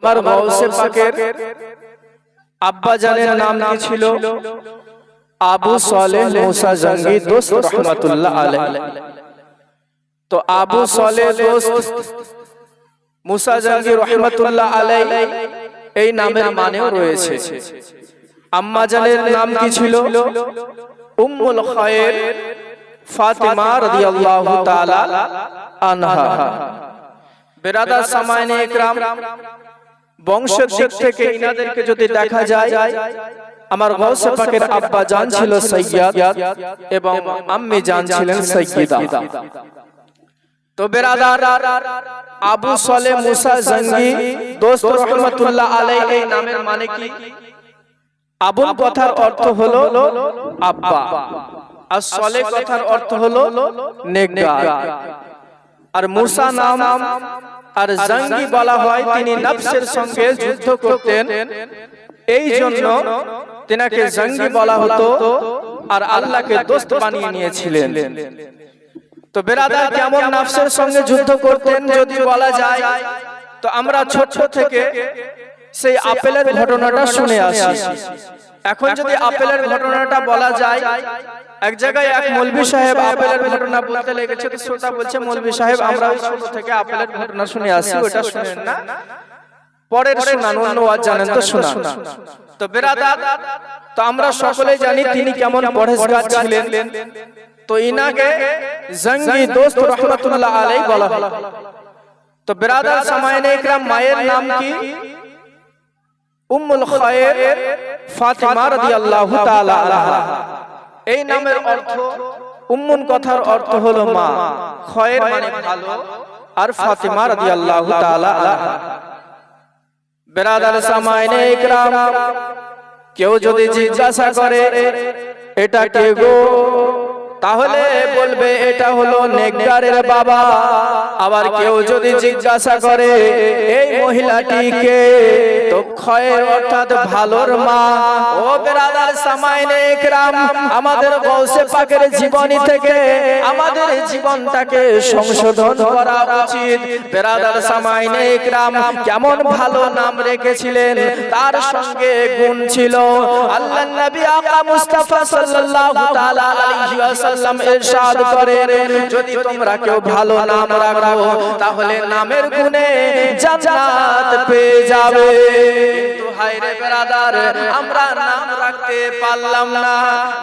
আমার গৌসে পাকের আব্বা জানের নাম কি ছিল? আবু সালেহ মুসা জঙ্গি দোস্ত রহমাতুল্লাহ আলাইহি। তো আবু সালেহ দোস্ত মুসা জঙ্গি রহমাতুল্লাহ আলাইহি, এই নামের মানেও রয়েছে। আম্মা জানের নাম কি ছিল? উম্মুল খায়ের ফাতিমা রাদিয়াল্লাহু তাআলা আনহা। বেরাদার সামাইনে ইকরাম বংশের থেকে ইনাদেরকে যদি দেখা যায়, আমার গৌসে পাকের আব্বা জান ছিল সৈয়দ এবং আম্মি জান ছিলেন সৈয়দা। তো বেরাদার আবু সলে মুসা জঙ্গি, দোস্ত রহমতুল্লাহ আলাই এই নামের মানে কি? আবুল কথার অর্থ হলো আব্বা। আর সলে কথার অর্থ হলো নেককার। আর মুসা নাম আর জাঙ্গি বলা হয় তিনি নফসের সঙ্গে যুদ্ধ করতেন। এই জন্য তেনাকে জঙ্গি বলা হতো আর আল্লাহকে দোস্ত বানিয়ে নিয়েছিলেন। তো বেরাদার কেমন নফসের সঙ্গে যুদ্ধ করতেন যদি বলা যায়? তো আমরা ছোট থেকে সেই আপেলের ঘটনাটা শুনে আসি। এখন যদি আপেলের ঘটনাটা বলা যায় এক জায়গায় এক মৌলভী সাহেব আপেলের ঘটনা বলতে লেগেছে তো শ্রোতা বলছে মৌলভী সাহেব আমরা ছোট থেকে আপেলের ঘটনা শুনে আসি ওটা শুনেন না? পরের শোনান অন্য ওয়াজ জানেন তো শোনান তো তো আমরা সকলেই জানি তিনি কেমন পরহেজগার ছিলেন। তো ইনাকে জঙ্গি দোস্ত রহমতুল্লাহ আলাই বলা হয়। তো বেরাদার ইকরাম মায়ের নাম কি? উম্মুল খায়ের ফাতিমা রাদিয়াল্লাহু তাআলা আনহা। এই নামের অর্থ উম্মুন কথার অর্থ হলো মা। খয়ের মানে ভালো আর ফাতিমা রাদিয়াল্লাহু তাআলা আনহা। বেরাদার সামাইনে ইকরাম কেউ যদি জিজ্ঞাসা করে এটা কে গো? তাহলে বলবে এটা হলো নেকদারের বাবা। আবার কেউ যদি জিজ্ঞাসা করে এই মহিলাটিকে তো ক্ষয়ের অর্থাৎ ভালোর মা। ও বেরাদার সামাইনে একরাম আমাদের গৌসে পাকের জীবনী থেকে আমাদের জীবনটাকে সংশোধন করা উচিত। বেরাদার সামাইনে একরাম কেমন ভালো নাম রেখেছিলেন। তার সঙ্গে গুণ ছিল। আল্লাহ নবী আকা মুস্তাফা সাল্লাল্লাহু তাআলা আলাইহি ওয়াসাল্লাম ইরশাদ করেন। যদি তোমরা কেউ ভালো নাম রাখো, তাহলে নামের গুণে জান্নাত পেয়ে যাবে। কিন্তু হায়রে বেরাদার, আমরা নাম রাখতে পারলাম না।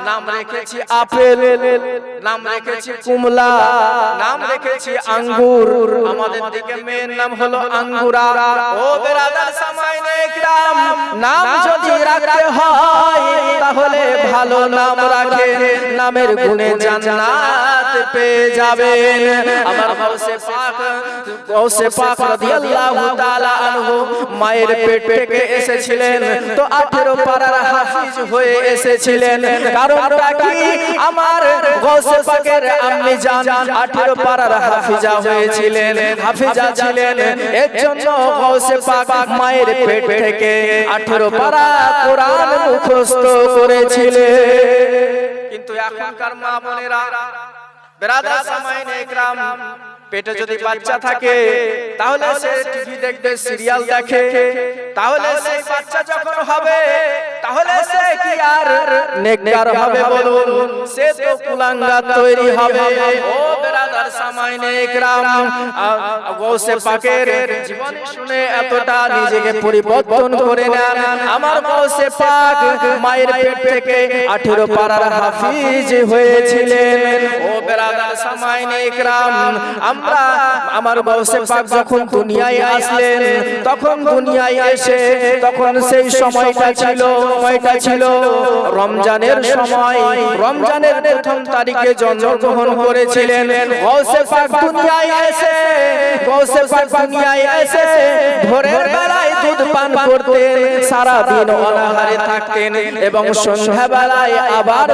নাম রেখেছি আপেল, নাম রেখেছি কুমলা, নাম রেখেছি আঙ্গুর। আমাদের দিকে মেয়ের নাম হলো আঙ্গুরা। ও বেরাদার সামাইনে ইকরাম নাম যদি রাখতে হয়, তাহলে ভালো নাম রাখে নামের গুণে জান্নাত। পেয়ে যাবেন। আমার পাক পাক রাদিয়াল্লাহু তাআলা আনহু মায়ের পেট থেকে এসেছিলেন। তো 18 পারার হাফিজ হয়ে এসেছিলেন। কারণটা কি? আমার পাকের আম্মি জান 18 পারার হাফিজা হয়েছিলেন। হাফিজা ছিলেন। এর জন্য গৌসে পাক মায়ের পেট থেকে 18 পারা কোরআন মুখস্থ করেছিলেন। কিন্তু এখনকার মা বোনেরা বেরাদার সামাইনে একরাম পেটে যদি বাচ্চা থাকে তাহলে সে টিভি দেখবে সিরিয়াল দেখে। তাহলে সেই বাচ্চা যখন হবে তাহলে সে কি আর নেককার হবে বলুন? সে তো কুলাঙ্গার তৈরি হবে। ও বেরাদার সামাইনে একরাম গৌসে পাকের জীবনী শুনে এতটা নিজেকে পরিবর্তন করে নেন। আমার গৌসে পাক মায়ের পেট থেকে 18 পারার হাফিজ হয়েছিলেন। ও বেরাদার সামাইনে একরাম আমরা আমার গৌসে পাক যখন দুনিয়ায় আসলেন, তখন দুনিয়ায় এসে, তখন সেই সময়টা ছিল সময়টা ছিল রমজানের সময়। রমজানের প্রথম তারিখে জন্মগ্রহণ করেছিলেন। গৌসে পাক দুনিয়ায় এসে গৌসে পাক দুনিয়ায় এসে, ভোরের বেলায় দুধ পান করতেন সারা দিন অনাহারে থাকতেন এবং সন্ধ্যা বেলায় আবার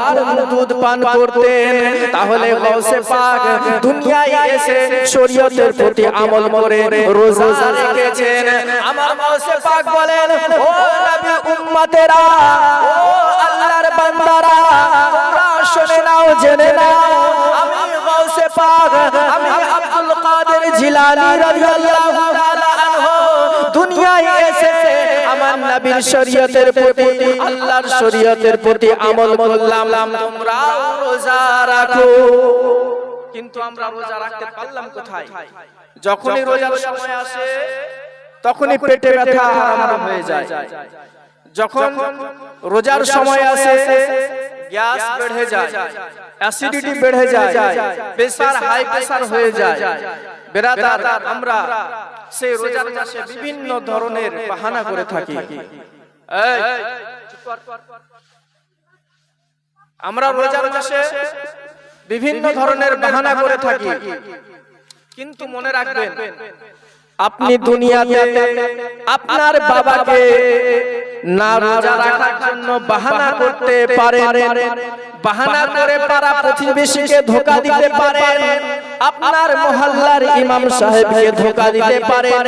দুধ পান করতেন। তাহলে গৌসে পাক দুনিয়ায় এসে শরীয়তের প্রতি আমল করে রোজা রেখেছেন। আমার গৌসে পাক বলেন, ও নবী উম্মতেরা, ও আল্লাহর বান্দারা, তোমরা শুনে নাও, জেনে নাও, আমি গৌসে পাক, আমি আব্দুল কাদের জিলানী রাদিয়াল্লাহু দুনিয়ায় এসে আমার নবীর শরীয়তের প্রতি আল্লাহর শরীয়তের প্রতি আমল করলাম। তোমরা রোজা রাখো। কিন্তু আমরা রোজা রাখতে পারলাম কোথায়? যখনই রোজার সময় আসে তখনই পেটে ব্যথা হয়ে যায়। যখন রোজার সময় আসে গ্যাস বেড়ে যায় অ্যাসিডিটি বেড়ে যায় প্রেসার হাই প্রেসার হয়ে যায়। বেরাদার আমরা সেই রোজার মাসে বিভিন্ন ধরনের বাহানা করে থাকি। এই, আমরা রোজার মাসে বিভিন্ন ধরনের বাহানা করে থাকি। কিন্তু মনে রাখবেন আপনি দুনিয়াতে আপনার বাবাকে না রোজা রাখার জন্য বাহানা করতে পারেন বাহানা করে পারা প্রতিবেশীকে ধোকা দিতে পারেন আপনার মহল্লার ইমাম সাহেবকে ধোকা দিতে পারেন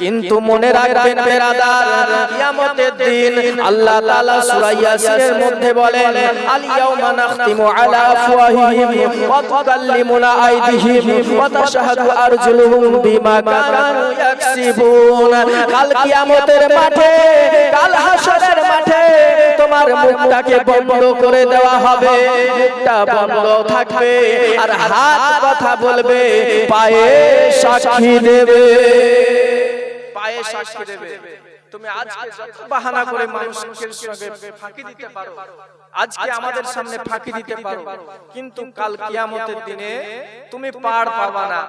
কিন্তু মনে রাখবেন বেরাদার কিয়ামতের দিন আল্লাহ তাআলা সূরা ইয়াসিনের মধ্যে বলেন আল ইয়াউমা নাখতিমু আলা আফওয়াহিহিম ওয়া তুকাল্লিমুনা আইদিহিম ওয়া তাশহাদু আরজুলুহুম বিমা কানু ইয়াকসিবুন। কাল কিয়ামতের মাঠে কাল হাসরের মাঠে তোমার মুখটাকে বন্ধ করে দেওয়া হবে। মুখটা বন্ধ থাকবে আর হাত কথা বলবে, পায়ে সাক্ষী দেবে। পায়ে সাক্ষী দেবে। তুমি আজকে বাহানা করে মানুষের সঙ্গে ফাঁকি দিতে পারো, আজকে আমাদের সামনে ফাঁকি দিতে পারো। কিন্তু কাল কিয়ামতের দিনে তুমি পার পাবা না।